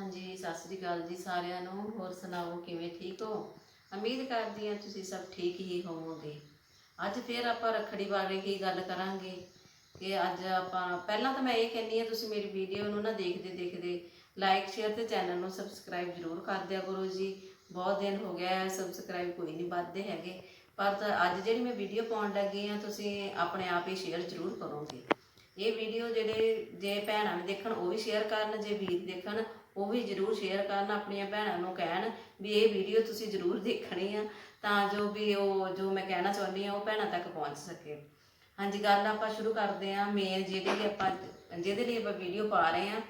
ਹਾਂਜੀ, ਸਤਿ ਸ੍ਰੀ ਅਕਾਲ ਜੀ ਸਾਰਿਆਂ ਨੂੰ। ਹੋਰ ਸੁਣਾਓ, ਕਿਵੇਂ ਠੀਕ ਹੋ? ਉਮੀਦ ਕਰਦੀ ਹਾਂ ਤੁਸੀਂ ਸਭ ਠੀਕ ਹੀ ਹੋਵੋਗੇ। ਅੱਜ ਫੇਰ ਆਪਾਂ ਰੱਖੜੀ ਬਾਰੇ ਕੀ ਗੱਲ ਕਰਾਂਗੇ। ਕਿ ਅੱਜ ਆਪਾਂ, ਪਹਿਲਾਂ ਤਾਂ ਮੈਂ ਇਹ ਕਹਿੰਨੀ ਆ ਤੁਸੀਂ ਮੇਰੀ ਵੀਡੀਓ ਨੂੰ ਨਾ ਦੇਖਦੇ ਦੇਖਦੇ ਲਾਈਕ ਸ਼ੇਅਰ ਤੇ ਚੈਨਲ ਨੂੰ ਸਬਸਕ੍ਰਾਈਬ ਜ਼ਰੂਰ ਕਰ ਦਿਆ ਕਰੋ ਜੀ। ਬਹੁਤ ਦਿਨ ਹੋ ਗਿਆ ਸਬਸਕ੍ਰਾਈਬ ਕੋਈ ਨਹੀਂ ਵੱਧਦੇ ਹੈਗੇ। ਪਰ ਤਾਂ ਅੱਜ ਜਿਹੜੀ ਮੈਂ ਵੀਡੀਓ ਪਾਉਣ ਲੱਗੀ ਆ ਤੁਸੀਂ ਆਪਣੇ ਆਪ ਹੀ ਸ਼ੇਅਰ ਜ਼ਰੂਰ ਕਰੋਗੇ। ਇਹ ਵੀਡੀਓ ਜਿਹੜੇ ਜੇ ਭੈਣਾਂ ਨੇ ਦੇਖਣ, ਉਹ ਵੀ ਸ਼ੇਅਰ ਕਰਨ, ਜੇ ਵੀਰ ਦੇਖਣ ਉਹ ਵੀ ਜਰੂਰ ਸ਼ੇਅਰ ਕਰਨ, ਆਪਣੀਆਂ ਭੈਣਾਂ ਨੂੰ ਕਹਿਣ ਵੀ ਇਹ ਵੀਡੀਓ ਤੁਸੀਂ ਜਰੂਰ ਦੇਖਣੀ ਆ, ਤਾਂ ਜੋ ਵੀ ਉਹ, ਜੋ ਮੈਂ ਕਹਿਣਾ ਚਾਹੁੰਦੀ ਆ ਉਹ ਭੈਣਾਂ ਤੱਕ ਪਹੁੰਚ ਸਕੇ। ਹਾਂਜੀ, ਗੱਲ ਆਪਾਂ ਸ਼ੁਰੂ ਕਰਦੇ ਆ ਮੇਨ ਜਿਹਦੇ ਆਪਾਂ, ਜਿਹਦੇ ਲਈ ਆਪਾਂ ਵੀਡੀਓ ਪਾ ਰਹੇ ਆ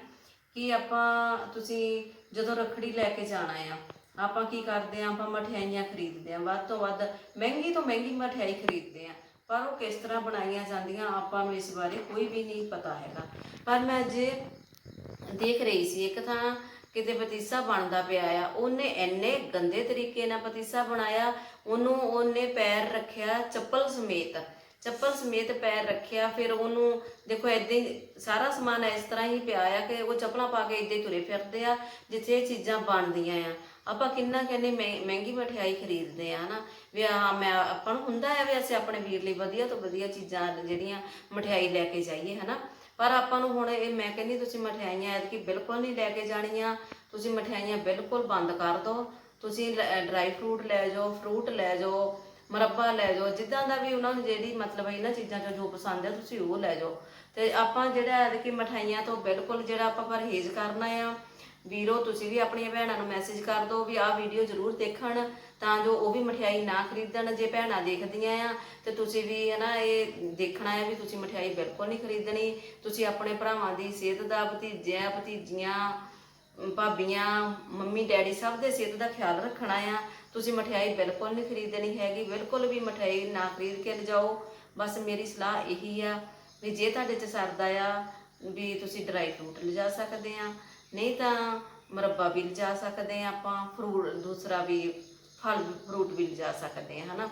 ਕਿ ਆਪਾਂ, ਤੁਸੀਂ ਜਦੋਂ ਰੱਖੜੀ ਲੈ ਕੇ ਜਾਣਾ ਆ, ਆਪਾਂ ਕੀ ਕਰਦੇ ਆ ਆਪਾਂ ਮਠਿਆਈਆਂ ਖਰੀਦਦੇ ਆ ਵੱਧ ਤੋਂ ਵੱਧ ਮਹਿੰਗੀ ਤੋਂ ਮਹਿੰਗੀ ਮਠਿਆਈ ਖਰੀਦਦੇ ਆ ਪਰ ਉਹ ਕਿਸ ਤਰ੍ਹਾਂ ਬਣਾਈਆਂ ਜਾਂਦੀਆਂ, ਆਪਾਂ ਨੂੰ ਇਸ ਬਾਰੇ ਕੋਈ ਵੀ ਨਹੀਂ ਪਤਾ ਹੈਗਾ। ਪਰ ਮੈਂ ਜੇ ਦੇਖ ਰਹੀ ਸੀ, ਇੱਕ ਥਾਂ ਕਿਤੇ ਪਤੀਸਾ ਬਣਦਾ ਪਿਆ ਆ। ਉਹਨੇ ਇੰਨੇ ਗੰਦੇ ਤਰੀਕੇ ਨਾਲ ਪਤੀਸਾ ਬਣਾਇਆ, ਉਹਨੂੰ ਉਹਨੇ ਪੈਰ ਰੱਖਿਆ ਚੱਪਲ ਸਮੇਤ। ਚੱਪਲ ਸਮੇਤ ਪੈਰ ਰੱਖਿਆ, ਫਿਰ ਉਹਨੂੰ ਦੇਖੋ ਏਦਾਂ ਹੀ ਸਾਰਾ ਸਮਾਨ ਇਸ ਤਰ੍ਹਾਂ ਹੀ ਪਿਆ ਆ ਕਿ ਉਹ ਚੱਪਲਾਂ ਪਾ ਕੇ ਏਦਾਂ ਹੀ ਤੁਰੇ ਫਿਰਦੇ ਆ, ਜਿੱਥੇ ਇਹ ਚੀਜ਼ਾਂ ਬਣਦੀਆਂ ਆ। ਆਪਾਂ ਕਿੰਨਾ ਕਹਿੰਦੇ ਮਹਿ- ਮਹਿੰਗੀ ਮਠਿਆਈ ਖਰੀਦਦੇ ਆ ਨਾ, ਵੀ ਆ ਮੈਂ, ਆਪਾਂ ਨੂੰ ਹੁੰਦਾ ਹੈ ਵੀ ਅਸੀਂ ਆਪਣੇ ਵੀਰ ਲਈ ਵਧੀਆ ਤੋਂ ਵਧੀਆ ਚੀਜ਼ਾਂ ਜਿਹੜੀਆਂ ਮਠਿਆਈ ਲੈ ਕੇ ਜਾਈਏ, ਹਨਾ? ਪਰ ਆਪਾਂ ਨੂੰ ਹੁਣ ਇਹ, ਮੈਂ ਕਹਿੰਦੀ ਤੁਸੀਂ ਮਠਿਆਈਆਂ ਐਤਕੀ ਬਿਲਕੁਲ ਨਹੀਂ ਲੈ ਕੇ ਜਾਣੀਆਂ, ਤੁਸੀਂ ਮਠਿਆਈਆਂ ਬਿਲਕੁਲ ਬੰਦ ਕਰ ਦਿਓ ਤੁਸੀਂ ਡਰਾਈ ਫਰੂਟ ਲੈ ਜਾਓ, ਫਰੂਟ ਲੈ ਜਾਓ, ਮਰੱਬਾ ਲੈ ਜਾਓ, ਜਿੱਦਾਂ ਦਾ ਵੀ ਉਹਨਾਂ ਨੂੰ ਜਿਹੜੀ ਮਤਲਬ ਇਹਨਾਂ ਚੀਜ਼ਾਂ ਚੋਂ ਜੋ ਪਸੰਦ ਹੈ ਤੁਸੀਂ ਉਹ ਲੈ ਜਾਓ। ਤੇ ਆਪਾਂ ਜਿਹੜਾ ਐਤਕੀ ਮਠਾਈਆਂ ਤੋਂ ਬਿਲਕੁਲ ਜਿਹੜਾ ਆਪਾਂ ਪਰਹੇਜ਼ ਕਰਨਾ ਆ ਵੀਰੋ, ਤੁਸੀਂ ਵੀ ਆਪਣੀਆਂ ਭੈਣਾਂ ਨੂੰ ਮੈਸੇਜ ਕਰ ਦਿਓ ਵੀ ਆਹ ਵੀਡੀਓ ਜ਼ਰੂਰ ਦੇਖਣ, ਤਾਂ ਜੋ ਉਹ ਵੀ ਮਠਿਆਈ ਨਾ ਖਰੀਦਣ, ਜੇ ਭੈਣਾਂ ਦੇਖਦੀਆਂ ਆ, ਤੇ ਤੁਸੀਂ ਵੀ ਹੈ ਨਾ ਇਹ ਦੇਖਣਾ ਹੈ ਵੀ ਤੁਸੀਂ ਮਠਿਆਈ ਬਿਲਕੁਲ ਨਹੀਂ ਖਰੀਦਣੀ। ਤੁਸੀਂ ਆਪਣੇ ਭਰਾਵਾਂ ਦੀ ਸਿਹਤ ਦਾ ਭਤੀਜਿਆਂ, ਭਤੀਜੀਆਂ, ਭਾਬੀਆਂ, ਮੰਮੀ, ਡੈਡੀ ਸਭ ਦੇ ਸਿਹਤ ਦਾ ਖਿਆਲ ਰੱਖਣਾ ਆ। ਤੁਸੀਂ ਮਠਿਆਈ ਬਿਲਕੁਲ ਨਹੀਂ ਖਰੀਦਣੀ ਹੈਗੀ, ਬਿਲਕੁਲ ਵੀ ਮਠਿਆਈ ਨਾ ਖਰੀਦ ਕੇ ਲਿਜਾਓ। ਬਸ ਮੇਰੀ ਸਲਾਹ ਇਹੀ ਆ ਵੀ ਜੇ ਤੁਹਾਡੇ ਚ ਸਰਦਾ ਆ, ਵੀ ਤੁਸੀਂ ਡਰਾਈ ਫਰੂਟ ਲਿਜਾ ਸਕਦੇ ਆ। ਨਹੀਂ ਤਾਂ ਮਰੱਬਾ ਵੀ ਲਿਜਾ ਸਕਦੇ ਆ ਆਪਾਂ ਫਰੂਟ ਦੂਸਰਾ ਵੀ ਫਲ ਫਰੂਟ ਵੀ ਲਿਜਾ ਸਕਦੇ ਆ ਹਨਾ।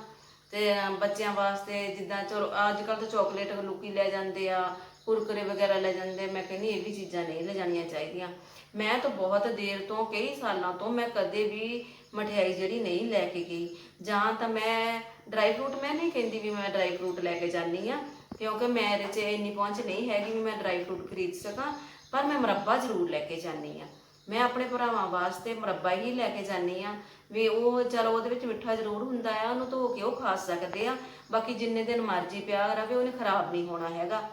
ਤੇ ਅਮ, ਬੱਚਿਆਂ ਵਾਸਤੇ ਜਿੱਦਾਂ ਚਲੋ ਅੱਜ ਕੱਲ ਤਾਂ ਚਾਕਲੇਟ ਲੋਕੀ ਲੈ ਜਾਂਦੇ ਆ ਕੁਰਕਰੇ ਵਗੈਰਾ ਲੈ ਜਾਂਦੇ ਮੈਂ ਕਹਿੰਦੀ ਇਹ ਵੀ ਚੀਜ਼ਾਂ ਨਹੀਂ ਲੈ ਜਾਣੀਆਂ ਚਾਹੀਦੀਆਂ। ਮੈਂ ਤਾਂ ਬਹੁਤ ਦੇਰ ਤੋਂ ਕਈ ਸਾਲਾਂ ਤੋਂ ਮੈਂ ਕਦੇ ਵੀ ਮਠਿਆਈ ਜਿਹੜੀ ਨਹੀਂ ਲੈ ਕੇ ਗਈ। ਜਾਂ ਤਾਂ ਮੈਂ ਡਰਾਈ ਫਰੂਟ ਮੈਂ ਨਹੀਂ ਕਹਿੰਦੀ ਵੀ ਮੈਂ ਡਰਾਈ ਫਰੂਟ ਲੈ ਕੇ ਜਾਂਦੀ ਆ ਕਿਉਂਕਿ ਮੇਰੇ 'ਚ ਇੰਨੀ ਪਹੁੰਚ ਨਹੀਂ ਹੈਗੀ ਵੀ ਮੈਂ ਡਰਾਈ ਫਰੂਟ ਖਰੀਦ ਸਕਾਂ। ਪਰ ਮੈਂ ਮੁਰੱਬਾ ਜ਼ਰੂਰ ਲੈ ਕੇ ਜਾਂਦੀ ਆ ਮੈਂ ਆਪਣੇ ਭਰਾਵਾਂ ਵਾਸਤੇ ਮੁਰੱਬਾ ਹੀ ਲੈ ਕੇ ਜਾਂਦੀ ਆ ਵੀ ਉਹ ਚਲੋ ਉਹਦੇ ਵਿੱਚ ਮਿੱਠਾ ਜ਼ਰੂਰ ਹੁੰਦਾ ਆ ਉਹਨੂੰ ਧੋ ਕੇ ਉਹ ਖਾ ਸਕਦੇ ਆ ਬਾਕੀ ਜਿੰਨੇ ਦਿਨ ਮਰਜ਼ੀ ਪਿਆ ਰਵੇ, ਉਹਨੇ ਖਰਾਬ ਨਹੀਂ ਹੋਣਾ ਹੈਗਾ।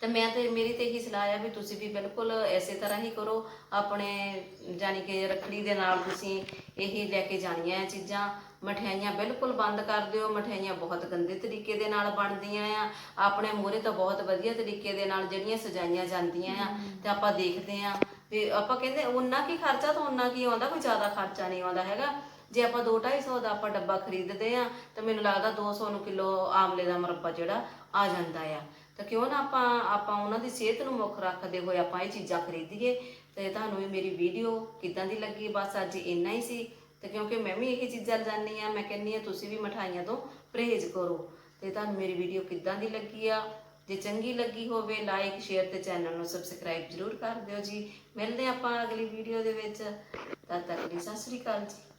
ਤੇ ਮੈਂ ਤੇ, ਮੇਰੀ ਤੇ ਇਹੀ ਸਲਾਹ ਆ ਵੀ ਤੁਸੀਂ ਵੀ ਬਿਲਕੁਲ ਐਸੇ ਤਰ੍ਹਾਂ ਹੀ ਕਰੋ। ਆਪਣੇ ਜਾਨੀ ਕਿ ਰੱਖੜੀ ਦੇ ਨਾਲ ਤੁਸੀਂ ਇਹੀ ਲੈ ਕੇ ਜਾਣੀਆਂ ਚੀਜ਼ਾਂ। ਮਠਿਆਈਆਂ ਬਿਲਕੁਲ ਬੰਦ ਕਰ ਦਿਓ। ਮਠਿਆਈਆਂ ਬਹੁਤ ਗੰਦੇ ਤਰੀਕੇ ਦੇ ਨਾਲ ਬਣਦੀਆਂ ਆ। ਆਪਣੇ ਮੂਹਰੇ ਤਾਂ ਬਹੁਤ ਵਧੀਆ ਤਰੀਕੇ ਦੇ ਨਾਲ ਜਿਹੜੀਆਂ ਸਜਾਈਆਂ ਜਾਂਦੀਆਂ ਆ। ਤੇ ਆਪਾਂ ਦੇਖਦੇ ਆ ਵੀ ਆਪਾਂ ਕਹਿੰਦੇ ਉਹਨਾਂ ਕੀ ਖਰਚਾ ਤਾਂ ਉਹਨਾਂ ਕੀ ਆਉਂਦਾ, ਕੋਈ ਜ਼ਿਆਦਾ ਖਰਚਾ ਨਹੀਂ ਆਉਂਦਾ ਹੈਗਾ। ਜੇ ਆਪਾਂ 2-250 ਦਾ ਆਪਾਂ ਡੱਬਾ ਖਰੀਦਦੇ ਆ, ਤਾਂ ਮੈਨੂੰ ਲੱਗਦਾ 200 ਨੂੰ ਕਿਲੋ ਆਮਲੇ ਦਾ ਮੁਰੱਬਾ ਜਿਹੜਾ ਆ ਜਾਂਦਾ ਆ। ਤਾਂ ਕਿਉਂ ਨਾ ਆਪਾਂ ਆਪਾਂ ਉਹਨਾਂ ਦੀ ਸਿਹਤ ਨੂੰ ਮੁੱਖ ਰੱਖਦੇ ਹੋਏ ਆਪਾਂ ਇਹ ਚੀਜ਼ਾਂ ਖਰੀਦੀਏ। ਤੇ ਤੁਹਾਨੂੰ ਇਹ ਮੇਰੀ ਵੀਡੀਓ ਕਿਦਾਂ ਦੀ ਲੱਗੀ, ਬਸ ਅੱਜ ਇੰਨਾ ਹੀ ਸੀ। ਤੇ ਕਿਉਂਕਿ ਮੈਂ ਵੀ ਇਹ ਚੀਜ਼ਾਂ ਜਾਣਨੀ ਆ ਮੈਂ ਕਹਿੰਨੀ ਆ ਤੁਸੀਂ ਵੀ ਮਠਾਈਆਂ ਤੋਂ ਪਰਹੇਜ਼ ਕਰੋ। ਤੇ ਤੁਹਾਨੂੰ ਮੇਰੀ ਵੀਡੀਓ ਕਿਦਾਂ ਦੀ ਲੱਗੀ ਆ? ਜੇ ਚੰਗੀ ਲੱਗੀ ਹੋਵੇ ਲਾਈਕ ਸ਼ੇਅਰ ਤੇ ਚੈਨਲ ਨੂੰ ਸਬਸਕ੍ਰਾਈਬ ਜ਼ਰੂਰ ਕਰ ਦਿਓ ਜੀ। ਮਿਲਦੇ ਆਪਾਂ ਅਗਲੀ ਵੀਡੀਓ ਦੇ ਵਿੱਚ। ਤਦ ਤੱਕ ਲਈ ਸਤਿ ਸ੍ਰੀ ਅਕਾਲ ਜੀ।